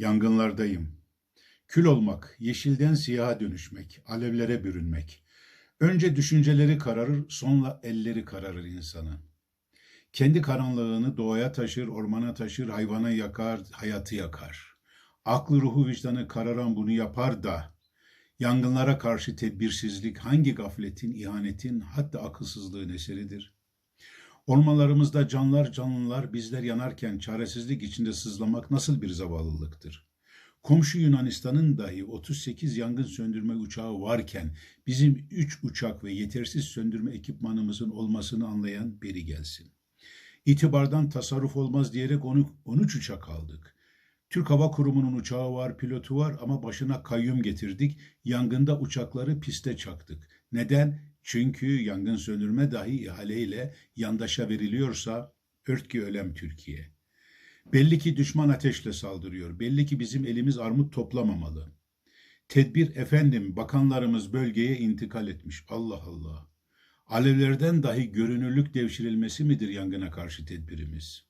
Yangınlardayım. Kül olmak, yeşilden siyaha dönüşmek, alevlere bürünmek. Önce düşünceleri kararır, sonra elleri kararır insanın. Kendi karanlığını doğaya taşır, ormana taşır, hayvana yakar, hayatı yakar. Aklı, ruhu, vicdanı kararan bunu yapar da, yangınlara karşı tedbirsizlik hangi gafletin, ihanetin, hatta akılsızlığın eseridir? Ormanlarımızda canlar canlılar bizler yanarken çaresizlik içinde sızlamak nasıl bir zavallılıktır? Komşu Yunanistan'ın dahi 38 yangın söndürme uçağı varken bizim 3 uçak ve yetersiz söndürme ekipmanımızın olmasını anlayan biri gelsin. İtibardan tasarruf olmaz diyerek onu 13 uçak aldık. Türk Hava Kurumu'nun uçağı var, pilotu var ama başına kayyum getirdik. Yangında uçakları piste çaktık. Neden? Çünkü yangın söndürme dahi ihaleyle yandaşa veriliyorsa örtki ölem Türkiye. Belli ki düşman ateşle saldırıyor. Belli ki bizim elimiz armut toplamamalı. Tedbir efendim bakanlarımız bölgeye intikal etmiş. Allah Allah. Alevlerden dahi görünürlük devşirilmesi midir yangına karşı tedbirimiz?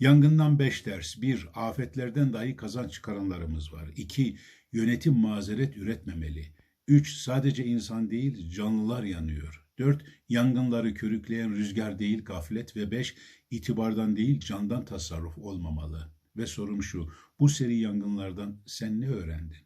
Yangından beş ders. Bir, afetlerden dahi kazanç çıkaranlarımız var. İki, yönetim mazeret üretmemeli. Üç, sadece insan değil canlılar yanıyor. Dört, yangınları körükleyen rüzgar değil gaflet ve beş, itibardan değil candan tasarruf olmamalı. Ve sorum şu, bu seri yangınlardan sen ne öğrendin?